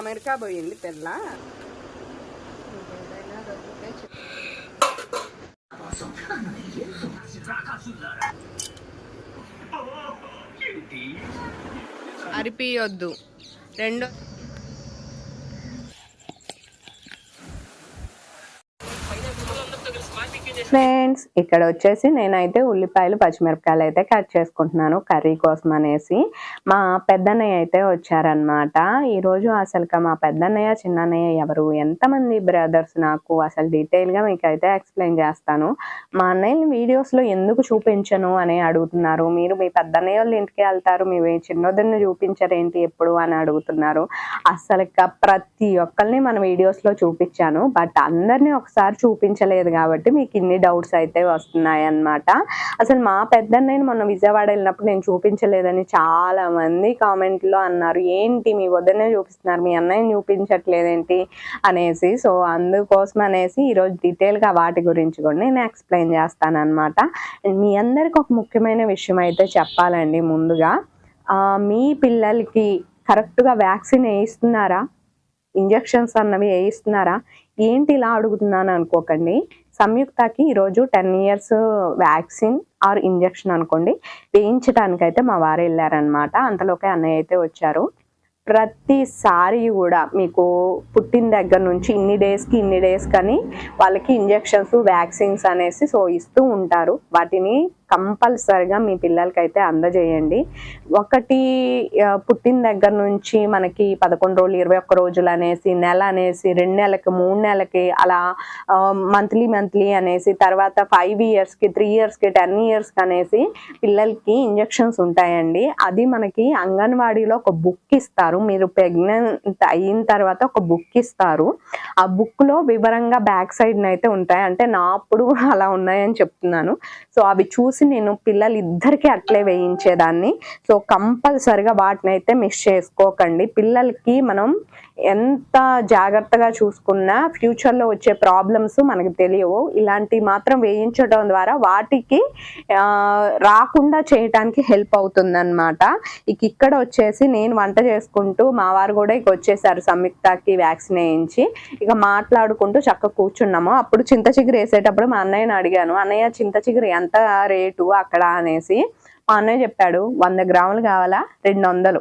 America పోయింది పిల్ల అరిపియొద్దు. రెండో ఫ్రెండ్స్ ఇక్కడ వచ్చేసి నేనైతే ఉల్లిపాయలు పచ్చిమిరపకాయలు అయితే కట్ చేసుకుంటున్నాను కర్రీ కోసం అనేసి. మా పెద్దన్నయ్య అయితే వచ్చారనమాట ఈరోజు అసలుగా మా పెద్దన్నయ్య చిన్నన్నయ్య ఎవరు? ఎంతమంది బ్రదర్స్ నాకు? అసలు డీటెయిల్గా మీకైతే ఎక్స్ప్లెయిన్ చేస్తాను. మా అన్నయ్యని వీడియోస్లో ఎందుకు చూపించను అని అడుగుతున్నారు. మీరు మీ పెద్దన్నయ్య వాళ్ళు ఇంటికి వెళ్తారు. మీ చిన్నోదరిని చూపించరేంటి ఎప్పుడు అని అడుగుతున్నారు. అసలుగా ప్రతి ఒక్కరిని మన వీడియోస్లో చూపించాను. బట్ అందరినీ ఒకసారి చూపించలేదు కాబట్టి మీకు ఇన్ని డౌట్స్ అయితే వస్తున్నాయి అన్నమాట అసలు మా పెద్దన్నయ్యని మొన్న విజయవాడ వెళ్ళినప్పుడు నేను చూపించలేదని చాలా మంది కామెంట్లో అన్నారు. ఏంటి మీ వద్దనే చూపిస్తున్నారు? మీ అన్నయ్యని చూపించట్లేదేంటి? అనేసి. సో అందుకోసం అనేసి ఈరోజు డీటెయిల్గా వాటి గురించి కూడా నేను ఎక్స్ప్లెయిన్ చేస్తాను అనమాట మీ అందరికి ఒక ముఖ్యమైన విషయం అయితే చెప్పాలండి ముందుగా. మీ పిల్లలకి కరెక్ట్గా వ్యాక్సిన్ వేయిస్తున్నారా? ఇంజెక్షన్స్ అన్నవి వేయిస్తున్నారా? ఏంటి ఇలా అడుగుతున్నాను అనుకోకండి. సంయుక్తకి ఈరోజు ten years vaccine or injection అనుకోండి. వేయించడానికైతే మా వారు వెళ్ళారనమాట అంతలోకే అన్నయ్య అయితే వచ్చారు. ప్రతిసారి కూడా మీకు పుట్టిన దగ్గర నుంచి ఇన్ని డేస్కి ఇన్ని డేస్ కానీ వాళ్ళకి ఇంజెక్షన్స్ వ్యాక్సిన్స్ అనేసి సో ఇస్తూ ఉంటారు. వాటిని కంపల్సరిగా మీ పిల్లలకి అయితే అందజేయండి. ఒకటి పుట్టిన దగ్గర నుంచి మనకి పదకొండు రోజులు ఇరవై ఒక్క రోజులు అనేసి నెల అనేసి రెండు నెలలకి మూడు నెలలకి అలా మంత్లీ మంత్లీ అనేసి తర్వాత ఫైవ్ ఇయర్స్కి త్రీ ఇయర్స్కి టెన్ ఇయర్స్కి అనేసి పిల్లలకి ఇంజెక్షన్స్ ఉంటాయండి. అది మనకి అంగన్వాడీలో ఒక బుక్ ఇస్తారు. మీరు ప్రెగ్నెంట్ అయిన తర్వాత ఒక బుక్ ఇస్తారు. ఆ బుక్లో వివరంగా బ్యాక్ సైడ్ అయితే ఉంటాయి. అంటే నా అప్పుడు అలా ఉన్నాయని చెప్తున్నాను. సో అవి చూసి నేను పిల్లలు ఇద్దరికి అట్లే వేయించేదాన్ని. సో కంపల్సరిగా వాటిని అయితే మిస్ చేసుకోకండి. పిల్లలకి మనం ఎంత జాగ్రత్తగా చూసుకున్నా ఫ్యూచర్లో వచ్చే ప్రాబ్లమ్స్ మనకు తెలియవు. ఇలాంటివి మాత్రం వేయించడం ద్వారా వాటికి రాకుండా చేయటానికి హెల్ప్ అవుతుందన్నమాట. ఇక ఇక్కడ వచ్చేసి నేను వంట చేసుకుంటూ మా వారు కూడా ఇక వచ్చేసారు సంయుక్తకి వ్యాక్సిన్ వేయించి. ఇక మాట్లాడుకుంటూ చక్క కూర్చున్నాము. అప్పుడు చింత చిగురు వేసేటప్పుడు మా అన్నయ్యని అడిగాను. అన్నయ్య చింత చిగురు ఎంత రేటు అక్కడ అనేసి మా అన్నయ్య చెప్పాడు వంద గ్రాములు కావాలా? రెండు వందలు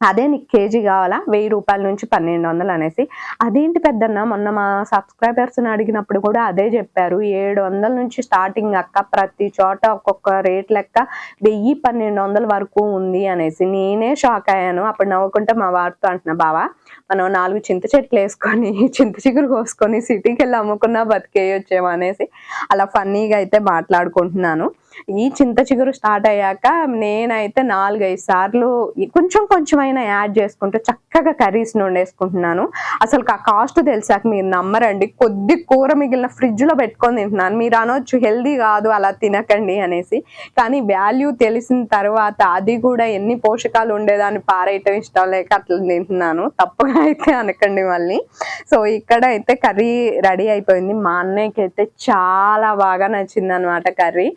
అదే నీకు కేజీ కావాలా? వెయ్యి రూపాయల నుంచి పన్నెండు వందలు అనేసి. అదేంటి పెద్దన్న మొన్న మా సబ్స్క్రైబర్స్ని అడిగినప్పుడు కూడా అదే చెప్పారు. ఏడు వందల నుంచి స్టార్టింగ్ అక్క ప్రతి చోట ఒక్కొక్క రేట్ లెక్క వెయ్యి పన్నెండు వందల వరకు ఉంది అనేసి. నేనే షాక్ అయ్యాను. అప్పుడు నవ్వుకుంటే మా వారితో అంటున్నా బావా మనం నాలుగు చింత చెట్లు వేసుకొని చింత చిగురు కోసుకొని సిటీకి వెళ్ళి అమ్ముకున్నా బతికేయొచ్చేమో అనేసి అలా ఫన్నీగా అయితే మాట్లాడుకుంటున్నాను. ఈ చింత చిగురు స్టార్ట్ అయ్యాక నేనైతే నాలుగైదు సార్లు కొంచెం కొంచెం కొంచెమైనా యాడ్ చేసుకుంటూ చక్కగా కర్రీస్ వండేసుకుంటున్నాను అసలు ఆ కాస్ట్ తెలిసాక మీరు నమ్మరండి. కొద్ది కూర మిగిలిన ఫ్రిడ్జ్లో పెట్టుకొని తింటున్నాను. మీరు అనొచ్చు హెల్దీ కాదు అలా తినకండి అనేసి. కానీ వాల్యూ తెలిసిన తర్వాత అది కూడా ఎన్ని పోషకాలు ఉండేదాన్ని పారేయటం ఇష్టం లేక అట్లా తింటున్నాను. తప్పుగా అయితే అనకండి మళ్ళీ. సో ఇక్కడ అయితే కర్రీ రెడీ అయిపోయింది. మా అన్నయ్యకి అయితే చాలా బాగా నచ్చింది అనమాట కర్రీ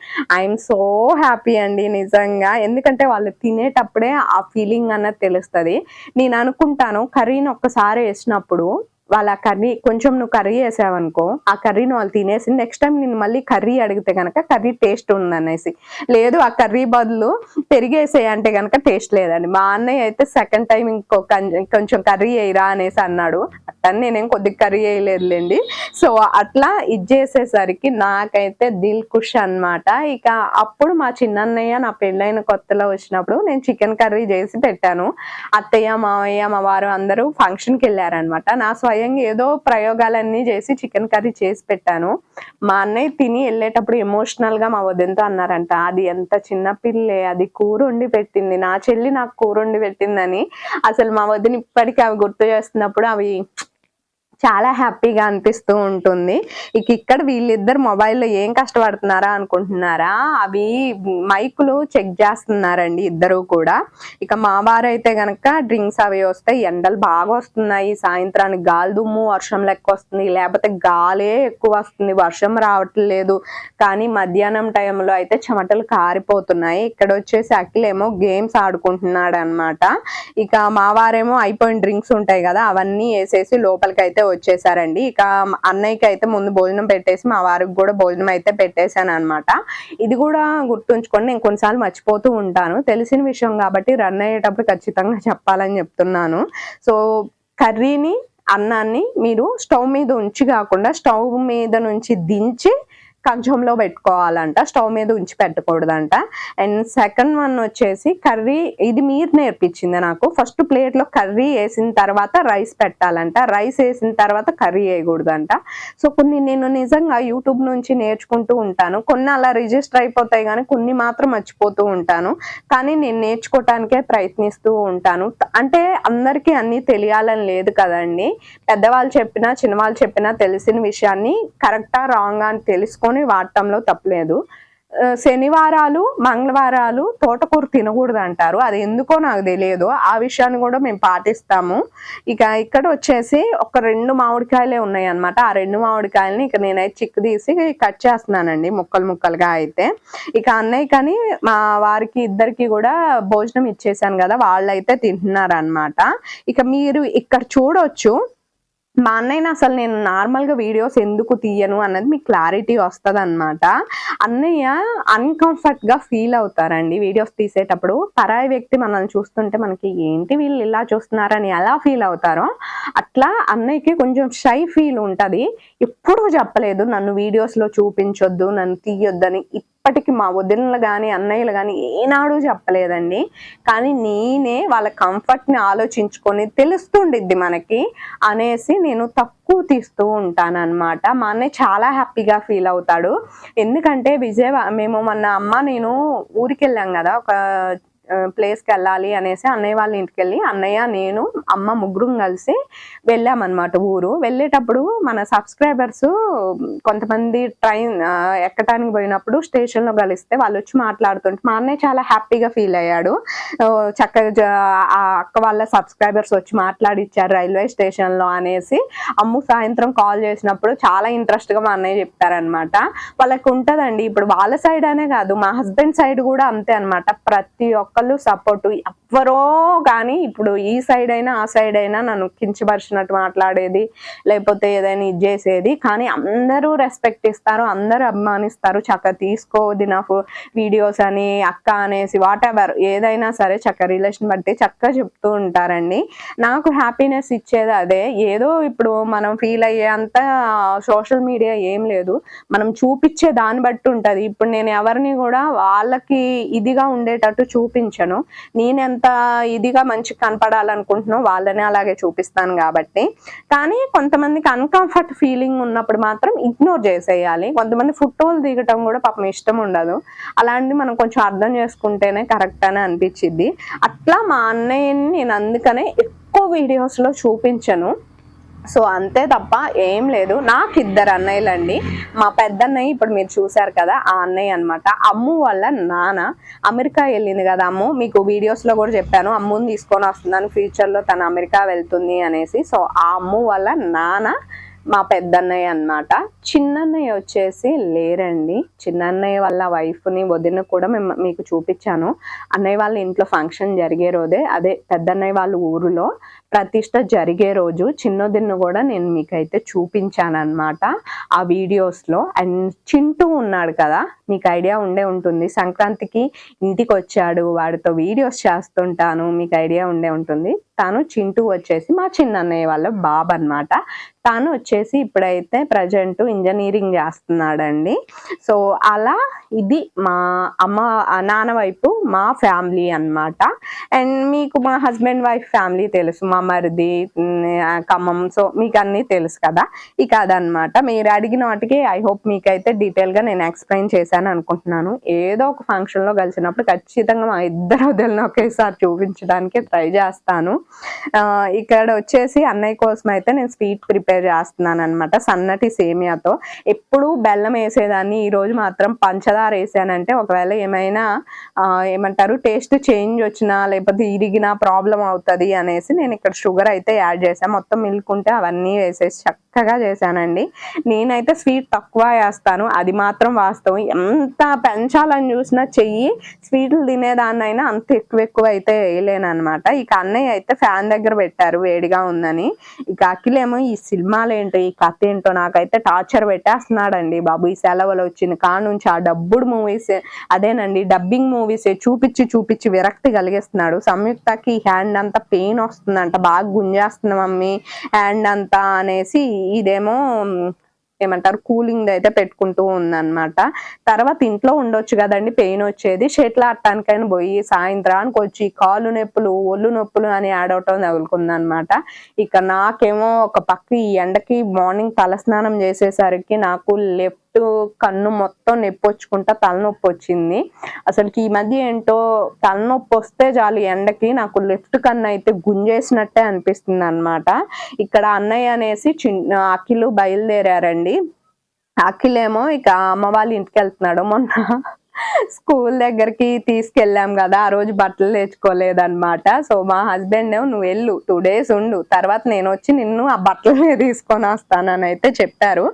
ఐఎమ్ సో హ్యాపీ అండి నిజంగా. ఎందుకంటే వాళ్ళు తినేటప్పుడే ఆ ఫీలింగ్ అన్నది తెలుస్తుంది. నేను అనుకుంటాను కర్రీని ఒక్కసారి వేసినప్పుడు వాళ్ళ కర్రీ కొంచెం నువ్వు కర్రీ వేసావనుకో ఆ కర్రీని వాళ్ళు తినేసి నెక్స్ట్ టైం నేను మళ్ళీ కర్రీ అడిగితే కనుక కర్రీ టేస్ట్ ఉందనేసి. లేదు ఆ కర్రీ బదులు పెరిగేసేయంటే కనుక టేస్ట్ లేదండి. మా అన్నయ్య అయితే సెకండ్ టైం ఇంకో కొంచెం కర్రీ వేయరా అనేసి అన్నాడు. అట్టని నేనేం కొద్దిగా కర్రీ వేయలేదులేండి సో అట్లా ఇది చేసేసరికి నాకైతే దిల్ కుష్ అన్నమాట. ఇక అప్పుడు మా చిన్నన్నయ్య నా పెళ్ళైన కొత్తలో వచ్చినప్పుడు నేను చికెన్ కర్రీ చేసి పెట్టాను. అత్తయ్య మావయ్య మా వారు అందరూ ఫంక్షన్కి వెళ్ళారనమాట నా స్వయంగా ఏదో ప్రయోగాలన్నీ చేసి చికెన్ కర్రీ చేసి పెట్టాను. మా అన్నయ్య తిని వెళ్ళేటప్పుడు ఎమోషనల్గా మా వదినతో అన్నారంట అది ఎంత చిన్న పిల్లే అది కూర వండి పెట్టింది నా చెల్లి నాకు కూర వండి పెట్టిందని. అసలు మా వదిన ఇప్పటికీ అవి గుర్తు చేస్తున్నప్పుడు అవి చాలా హ్యాపీగా అనిపిస్తూ ఉంటుంది. ఇక ఇక్కడ వీళ్ళిద్దరు మొబైల్లో ఏం కష్టపడుతున్నారా అనుకుంటున్నారా? అవి మైకులు చెక్ చేస్తున్నారండి ఇద్దరు కూడా. ఇక మా వారు అయితే గనక డ్రింక్స్ అవి వస్తే ఎండలు బాగా వస్తున్నాయి. సాయంత్రానికి గాలి దుమ్ము వర్షం లెక్క వస్తుంది. లేకపోతే గాలే ఎక్కువ వస్తుంది. వర్షం రావట్లేదు. కానీ మధ్యాహ్నం టైంలో అయితే చెమటలు కారిపోతున్నాయి. ఇక్కడ వచ్చేసి అఖిల్ ఏమో గేమ్స్ ఆడుకుంటున్నాడు అనమాట ఇక మా వారేమో అయిపోయిన డ్రింక్స్ ఉంటాయి కదా అవన్నీ వేసేసి లోపలికి అయితే వచ్చేసారండి. ఇక అన్నయ్యకి అయితే ముందు భోజనం పెట్టేసి మా వారికి కూడా భోజనం అయితే పెట్టేశాను అనమాట ఇది కూడా గుర్తుంచుకొని నేను కొన్నిసార్లు మర్చిపోతూ ఉంటాను. తెలిసిన విషయం కాబట్టి రన్ అయ్యేటప్పుడు ఖచ్చితంగా చెప్పాలని చెప్తున్నాను. సో కర్రీని అన్నాన్ని మీరు స్టవ్ మీద ఉంచి కాకుండా స్టవ్ మీద నుంచి దించి కంచంలో పెట్టుకోవాలంట స్టవ్ మీద ఉంచి పెట్టకూడదంట. అండ్ సెకండ్ వన్ వచ్చేసి కర్రీ ఇది మీరు నేర్పించింది నాకు. ఫస్ట్ ప్లేట్లో కర్రీ వేసిన తర్వాత రైస్ పెట్టాలంట. రైస్ వేసిన తర్వాత కర్రీ వేయకూడదంట. సో కొన్ని నేను నిజంగా యూట్యూబ్ నుంచి నేర్చుకుంటూ ఉంటాను. కొన్ని అలా రిజిస్టర్ అయిపోతాయి కానీ కొన్ని మాత్రం మర్చిపోతూ ఉంటాను. కానీ నేను నేర్చుకోవటానికే ప్రయత్నిస్తూ ఉంటాను. అంటే అందరికీ అన్నీ తెలియాలని లేదు కదండి. పెద్దవాళ్ళు చెప్పినా చిన్నవాళ్ళు చెప్పినా తెలిసిన విషయాన్ని కరెక్టా రాంగ్ అని తెలుసుకొని వాడటంలో తప్పలేదు. శనివారాలు మంగళవారాలు తోటకూర తినకూడదు అంటారు అది ఎందుకో నాకు తెలియదు. ఆ విషయాన్ని కూడా మేము పాటిస్తాము. ఇక ఇక్కడ వచ్చేసి ఒక రెండు మామిడికాయలే ఉన్నాయి అన్నమాట ఆ రెండు మామిడికాయలని ఇక నేనైతే చిక్కు తీసి కట్ చేస్తున్నానండి ముక్కలు ముక్కలుగా అయితే. ఇక అన్నయ్య కానీ మా వారికి ఇద్దరికి కూడా భోజనం ఇచ్చేసాను కదా వాళ్ళైతే తింటున్నారు ఇక మీరు ఇక్కడ చూడొచ్చు. మా అన్నయ్యని అసలు నేను నార్మల్గా వీడియోస్ ఎందుకు తీయను అన్నది మీకు క్లారిటీ వస్తుంది అనమాట అన్నయ్య అన్కంఫర్ట్గా ఫీల్ అవుతారండి వీడియోస్ తీసేటప్పుడు. పరాయి వ్యక్తి మనల్ని చూస్తుంటే మనకి ఏంటి వీళ్ళు ఇలా చూస్తున్నారని ఎలా ఫీల్ అవుతారో అట్లా అన్నయ్యకి కొంచెం షై ఫీల్ ఉంటది. ఎప్పుడూ చెప్పలేదు నన్ను వీడియోస్లో చూపించొద్దు నన్ను తీయొద్దని. ఇప్పటికి మా వదినలు కానీ అన్నయ్యలు కానీ ఏనాడు చెప్పలేదండి. కానీ నేనే వాళ్ళ కంఫర్ట్ని ఆలోచించుకొని తెలుస్తుండిద్ది మనకి అనేసి నేను తక్కువ తీస్తూ ఉంటాను అనమాట మా అన్నయ్య చాలా హ్యాపీగా ఫీల్ అవుతాడు. ఎందుకంటే విజయవాడ మేము మొన్న అమ్మ నేను ఊరికి వెళ్ళాం కదా ఒక ప్లేస్కి వెళ్ళాలి అనేసి అన్నయ్య వాళ్ళ ఇంటికి వెళ్ళి అన్నయ్య నేను అమ్మ ముగ్గురు కలిసి వెళ్ళామన్నమాట ఊరు. వెళ్ళేటప్పుడు మన సబ్స్క్రైబర్స్ కొంతమంది ట్రైన్ ఎక్కటానికి పోయినప్పుడు స్టేషన్లో కలిస్తే వాళ్ళు వచ్చి మాట్లాడుతుంటే మా అన్నయ్య చాలా హ్యాపీగా ఫీల్ అయ్యాడు. చక్కగా అక్క వాళ్ళ సబ్స్క్రైబర్స్ వచ్చి మాట్లాడిచ్చారు రైల్వే స్టేషన్లో అనేసి. అమ్ము సాయంత్రం కాల్ చేసినప్పుడు చాలా ఇంట్రెస్ట్గా మా అన్నయ్య చెప్పారనమాట వాళ్ళకి ఉంటదండి ఇప్పుడు వాళ్ళ సైడ్ అనే కాదు మా హస్బెండ్ సైడ్ కూడా అంతే అన్నమాట. ప్రతి ఒక్క ఒక్కళ్ళు సపోర్ట్ ఎవ్వరో కానీ ఇప్పుడు ఈ సైడ్ అయినా ఆ సైడ్ అయినా నన్ను కించపరిచినట్టు మాట్లాడేది లేకపోతే ఏదైనా ఇది చేసేది. కానీ అందరూ రెస్పెక్ట్ ఇస్తారు అందరూ అభిమానిస్తారు. చక్కగా తీసుకోవద్ది నాకు వీడియోస్ అని అక్క అనేసి వాట్ ఎవర్ ఏదైనా సరే చక్క రిలేషన్ బట్టి చక్కగా చెప్తూ ఉంటారండి. నాకు హ్యాపీనెస్ ఇచ్చేది అదే. ఏదో ఇప్పుడు మనం ఫీల్ అయ్యే అంత సోషల్ మీడియా ఏం లేదు. మనం చూపించే దాన్ని బట్టి ఉంటుంది. ఇప్పుడు నేను ఎవరిని కూడా వాళ్ళకి ఇదిగా ఉండేటట్టు చూపించను. నేను ఎంత ఇదిగా మంచిగా కనపడాలనుకుంటున్నానో వాళ్ళని అలాగే చూపిస్తాను కాబట్టి. కానీ కొంతమందికి అన్కంఫర్ట్ ఫీలింగ్ ఉన్నప్పుడు మాత్రం ఇగ్నోర్ చేసేయాలి. కొంతమంది ఫోటోలు దిగటం కూడా పాపం ఇష్టం ఉండదు. అలాంటిది మనం కొంచెం అర్థం చేసుకుంటేనే కరెక్ట్ అని అనిపించింది అట్లా మా అన్నయ్యని నేను అందుకనే ఎక్కువ వీడియోస్లో చూపించను. సో అంతే తప్ప ఏం లేదు. నాకు ఇద్దరు అన్నయ్యలండి. మా పెద్దన్నయ్య ఇప్పుడు మీరు చూశారు కదా ఆ అన్నయ్య అన్నమాట. అమ్ము వల్ల నాన్న. అమెరికా వెళ్ళింది కదా అమ్ము. మీకు వీడియోస్లో కూడా చెప్పాను. అమ్ముని తీసుకొని వస్తున్నాను ఫ్యూచర్లో తను అమెరికా వెళ్తుంది అనేసి. సో ఆ అమ్ము వల్ల నాన్న. మా పెద్దన్నయ్య అన్నమాట. చిన్నన్నయ్య వచ్చేసి లేరండి. చిన్నన్నయ్య వాళ్ళ వైఫ్ని వదిన కూడా మేము మీకు చూపించాను. అన్నయ్య వాళ్ళ ఇంట్లో ఫంక్షన్ జరిగే రోజే అదే పెద్దన్నయ్య వాళ్ళ ఊరిలో ప్రతిష్ట జరిగే రోజు చిన్నదిన్ను కూడా నేను మీకైతే చూపించాను అనమాట ఆ వీడియోస్లో అండ్ చింటూ ఉన్నాడు కదా మీకు ఐడియా ఉండే ఉంటుంది. సంక్రాంతికి ఇంటికి వచ్చాడు వాడితో వీడియోస్ చేస్తుంటాను మీకు ఐడియా ఉండే ఉంటుంది. తను చింటూ వచ్చేసి మా చిన్నన్నయ్య వాళ్ళ బాబు అన్నమాట. తను వచ్చేసి ఇప్పుడైతే ప్రజెంట్ ఇంజనీరింగ్ చేస్తున్నాడండి. సో అలా ఇది మా అమ్మ నాన్న వైపు మా ఫ్యామిలీ అన్నమాట. అండ్ మీకు మా హస్బెండ్ వైఫ్ ఫ్యామిలీ తెలుసు మా మరిది ఖమ్మం. సో మీకు అన్నీ తెలుసు కదా. ఇక అదనమాట మీరు అడిగిన వాటికి ఐ హోప్ మీకైతే డీటెయిల్గా నేను ఎక్స్ప్లెయిన్ చేశాను అనుకుంటున్నాను. ఏదో ఒక ఫంక్షన్లో కలిసినప్పుడు ఖచ్చితంగా మా ఇద్దరు వదిలిన ఒకేసారి చూపించడానికి ట్రై చేస్తాను. ఇక్కడ వచ్చేసి అన్నయ్య కోసం అయితే నేను స్వీట్ ప్రిపేర్ చేస్తున్నాను అనమాట సన్నటి సేమియాతో. ఎప్పుడు బెల్లం వేసేదాన్ని ఈ రోజు మాత్రం పంచదార వేసానంటే ఒకవేళ ఏమైనా ఏమంటారు టేస్ట్ చేంజ్ వచ్చినా లేకపోతే ఇరిగినా ప్రాబ్లం అవుతుంది అనేసి నేను ఇక్కడ షుగర్ అయితే యాడ్ చేశాను మొత్తం మిల్క్ ఉంటే అవన్నీ వేసేసి చక్కగా చేశానండి. నేనైతే స్వీట్ తక్కువ వేస్తాను అది మాత్రం వాస్తవం. ఎంత పెంచాలని చూసినా చెయ్యి స్వీట్లు తినేదాన్నైనా అంత ఎక్కువ ఎక్కువ అయితే వేయలేను అనమాట ఇక అన్నయ్య అయితే ఫ్యాన్ దగ్గర పెట్టారు వేడిగా ఉందని. ఇక అఖిలేమో ఈ సినిమాలు ఏంటో ఈ కథ ఏంటో నాకైతే టార్చర్ పెట్టేస్తున్నాడండి బాబు. ఈ సెలవులు వచ్చిన కాడ నుంచి ఆ డబ్బుడు మూవీస్ అదేనండి డబ్బింగ్ మూవీస్ చూపించి చూపించి విరక్తి కలిగిస్తున్నాడు. సంయుక్తకి హ్యాండ్ అంతా పెయిన్ వస్తుందంట బాగా గుంజేస్తుంది మమ్మీ హ్యాండ్ అంతా అనేసి ఇదేమో ఏమంటారు కూలింగ్ అయితే పెట్టుకుంటూ ఉందన్నమాట. తర్వాత ఇంట్లో ఉండొచ్చు కదండి పెయిన్ వచ్చేది. షెట్లు ఆడటానికైనా పోయి సాయంత్రానికి వచ్చి కాళ్ళు నొప్పులు ఒళ్ళు నొప్పులు అని ఆడవటం తగులుకుందనమాట ఇక నాకేమో ఒక పక్క ఈ ఎండకి మార్నింగ్ తలస్నానం చేసేసరికి నాకు లెఫ్ట్ కన్ను మొత్తం నొప్పి వచ్చుకుంటా తలనొప్పి వచ్చింది అసలుకి ఈ మధ్య ఏంటో తలనొప్పి వస్తే చాలు ఎండకి నాకు లెఫ్ట్ కన్ను అయితే గుంజేసినట్టే అనిపిస్తుంది అనమాట ఇక్కడ అన్నయ్య అనేసి చిన్న అఖిలు బయలుదేరారండి. అఖిలేమో ఇక అమ్మ వాళ్ళ ఇంటికి వెళ్తున్నాడు మొన్న. స్కూల్ దగ్గరికి తీసుకెళ్ళాం కదా ఆ రోజు బట్టలు తెచ్చుకోలేదన్నమాట. సో మా హస్బెండ్ నువ్వు వెళ్ళు టూ డేస్ ఉండు తర్వాత నేను వచ్చి నిన్ను ఆ బట్టలు తీసుకొని వస్తానని అయితే చెప్పారు.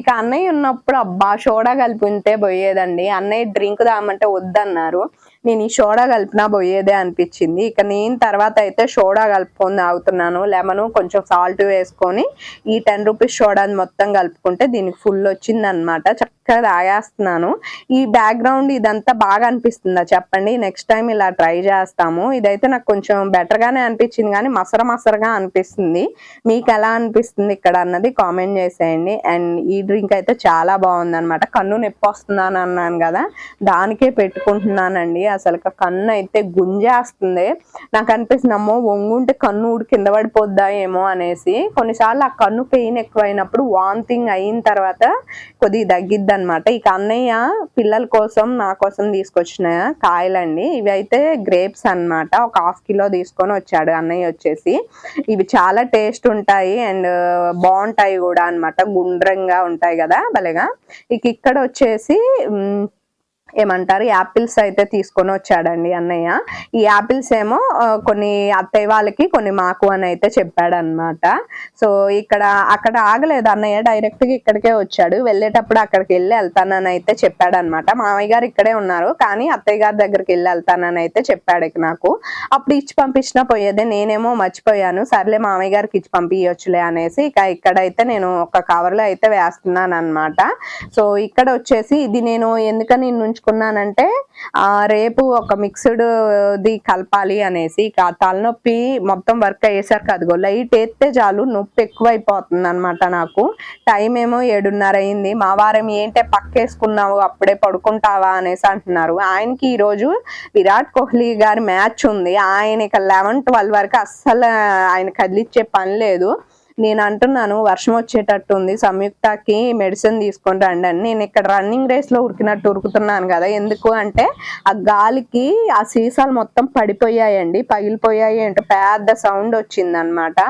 ఇక అన్నయ్య ఉన్నప్పుడు అబ్బా సోడా కలిపి ఉంటే పోయేదండి అన్నయ్య డ్రింక్ దామంటే వద్దన్నారు. నేను ఈ సోడా కలిపినా పోయేదే అనిపించింది. ఇక నేను తర్వాత అయితే సోడా కలుపుకొని తాగుతున్నాను. లెమన్ కొంచెం సాల్ట్ వేసుకొని ఈ టెన్ రూపీస్ సోడాని మొత్తం కలుపుకుంటే దీనికి ఫుల్ వచ్చింది అనమాట చక్కగా తాగేస్తున్నాను. ఈ బ్యాక్గ్రౌండ్ ఇదంతా బాగా అనిపిస్తుందా చెప్పండి. నెక్స్ట్ టైం ఇలా ట్రై చేస్తాము. ఇదైతే నాకు కొంచెం బెటర్ గానే అనిపించింది కానీ మసర మసరగా అనిపిస్తుంది. మీకు ఎలా అనిపిస్తుంది ఇక్కడ అన్నది కామెంట్ చేసేయండి. అండ్ ఈ డ్రింక్ అయితే చాలా బాగుంది అనమాట కన్ను నొప్పి వస్తుందని అన్నాను కదా దానికే పెట్టుకుంటున్నానండి. అసలు కన్ను అయితే గుంజేస్తుంది. నాకు అనిపిస్తుంది అమ్మో వంగుంటే కన్ను ఊడి కింద పడిపోద్దా ఏమో అనేసి. కొన్నిసార్లు ఆ కన్ను పెయిన్ ఎక్కువైనప్పుడు వాంతింగ్ అయిన తర్వాత కొద్దిగా తగ్గిద్ది అనమాట ఇక అన్నయ్య పిల్లల కోసం నా కోసం తీసుకొచ్చిన కాయలండి. ఇవి అయితే గ్రేప్స్ అన్నమాట. ఒక హాఫ్ కిలో తీసుకొని వచ్చాడు అన్నయ్య వచ్చేసి. ఇవి చాలా టేస్ట్ ఉంటాయి అండ్ బాగుంటాయి కూడా అన్నమాట. గుండ్రంగా ఉంటాయి కదా భలేగా. ఇక ఇక్కడ వచ్చేసి ఏమంటారు? యాపిల్స్ అయితే తీసుకొని వచ్చాడండి అన్నయ్య. ఈ యాపిల్స్ ఏమో కొన్ని అత్తయ్య వాళ్ళకి కొన్ని మాకు అని అయితే చెప్పాడనమాట సో ఇక్కడ అక్కడ ఆగలేదు అన్నయ్య. డైరెక్ట్గా ఇక్కడికే వచ్చాడు. వెళ్ళేటప్పుడు అక్కడికి వెళ్ళి వెళ్తానని అయితే చెప్పాడనమాట మామయ్య గారు ఇక్కడే ఉన్నారు. కానీ అత్తయ్య గారి దగ్గరికి వెళ్ళి వెళ్తానని అయితే చెప్పాడు నాకు. అప్పుడు ఇచ్చి పంపించినా పోయేదే. నేనేమో మర్చిపోయాను. సర్లే మామయ్య గారికి ఇచ్చి పంపించచ్చులే అనేసి ఇక ఇక్కడైతే నేను ఒక కవర్లో అయితే వేస్తున్నాను అనమాట సో ఇక్కడ వచ్చేసి ఇది నేను ఎందుకని నుంచి ఆ రేపు ఒక మిక్స్డ్ ది కలపాలి అనేసి ఆ తలనొప్పి మొత్తం వర్క్ అయ్యేసరికి అదిగో లైట్ వేస్తే చాలు నొప్పి ఎక్కువైపోతుంది అనమాట నాకు. టైం ఏమో ఏడున్నర అయింది. మా వారం ఏంటే పక్కేసుకున్నావు అప్పుడే పడుకుంటావా అనేసి అంటున్నారు. ఆయనకి ఈ రోజు విరాట్ కోహ్లీ గారి మ్యాచ్ ఉంది. ఆయన ఇక లెవెన్ ట్వెల్వ్ వరకు అస్సలు ఆయన కదిలిచ్చే పని లేదు. నేను అంటున్నాను వర్షం వచ్చేటట్టు ఉంది సంయుక్తకి మెడిసిన్ తీసుకొని రండి అని. నేను ఇక్కడ రన్నింగ్ రేస్లో ఉరికినట్టు ఉరుకుతున్నాను కదా ఎందుకు అంటే ఆ గాలికి ఆ సీసాలు మొత్తం పడిపోయాయండి పగిలిపోయాయి అంటే పెద్ద సౌండ్ వచ్చిందనమాట.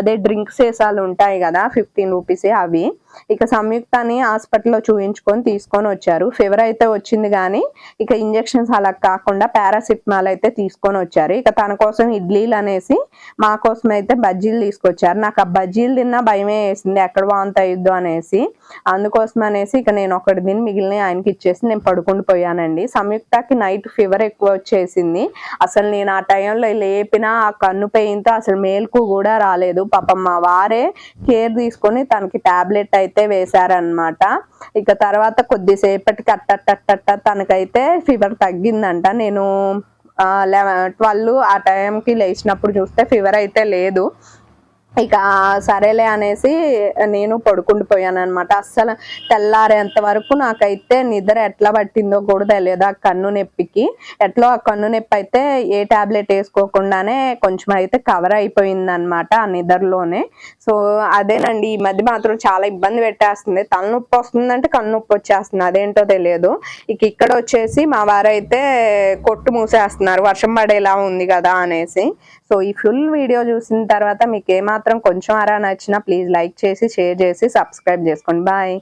అదే డ్రింక్ సీసాలు ఉంటాయి కదా ఫిఫ్టీన్ రూపీస్ అవి. ఇక సంయుక్తని హాస్పిటల్లో చూపించుకొని తీసుకొని వచ్చారు. ఫీవర్ అయితే వచ్చింది కానీ ఇక ఇంజెక్షన్స్ అలా కాకుండా పారాసిటమాల్ అయితే తీసుకొని వచ్చారు. ఇక తన కోసం ఇడ్లీలు అనేసి మా కోసం అయితే బజ్జీలు తీసుకొచ్చారు. నాకు ఆ బజ్జీలు తిన్నా భయమే వేసింది. ఎక్కడ వాంత అయ్యిద్దు అనేసి. అందుకోసం అనేసి ఇక నేను ఒకటి తిని మిగిలిన ఆయనకి ఇచ్చేసి నేను పడుకుని పోయానండి. సంయుక్తకి నైట్ ఫీవర్ ఎక్కువ వచ్చేసింది. అసలు నేను ఆ టైంలో లేపినా ఆ కన్ను పెయిన్తో అసలు మేల్కు కూడా రాలేదు. పాపం మా వారే కేర్ తీసుకొని తనకి టాబ్లెట్ అయితే వేశారనమాట ఇక తర్వాత కొద్దిసేపటికి అట్టట్టట్ట తనకైతే ఫీవర్ తగ్గిందంట. నేను లెవెన్ ట్వెల్వ్ ఆ టైంకి లేచినప్పుడు చూస్తే ఫీవర్ అయితే లేదు. ఇక సరేలే అనేసి నేను పడుకుండిపోయాను అనమాట అస్సలు తెల్లారేంత వరకు నాకైతే నిద్ర ఎట్లా పట్టిందో కూడా తెలియదు ఆ కన్ను నొప్పికి. ఎట్లా ఆ కన్ను నొప్పి అయితే ఏ టాబ్లెట్ వేసుకోకుండానే కొంచెం అయితే కవర్ అయిపోయింది అనమాట ఆ నిద్రలోనే. సో అదేనండి ఈ మధ్య మాత్రం చాలా ఇబ్బంది పెట్టేస్తుంది. తలనొప్పి వస్తుందంటే కన్నుప్పి వచ్చేస్తుంది అదేంటో తెలియదు. ఇక ఇక్కడ వచ్చేసి మా వారైతే కొట్టు మూసేస్తున్నారు వర్షం పడేలా ఉంది కదా అనేసి. సో ఈ ఫుల్ వీడియో చూసిన తర్వాత మీకు ఏమాత్రం కొంచెం అరా నచ్చినా ప్లీజ్ లైక్ చేసి షేర్ చేసి సబ్స్క్రైబ్ చేసుకోండి. బాయ్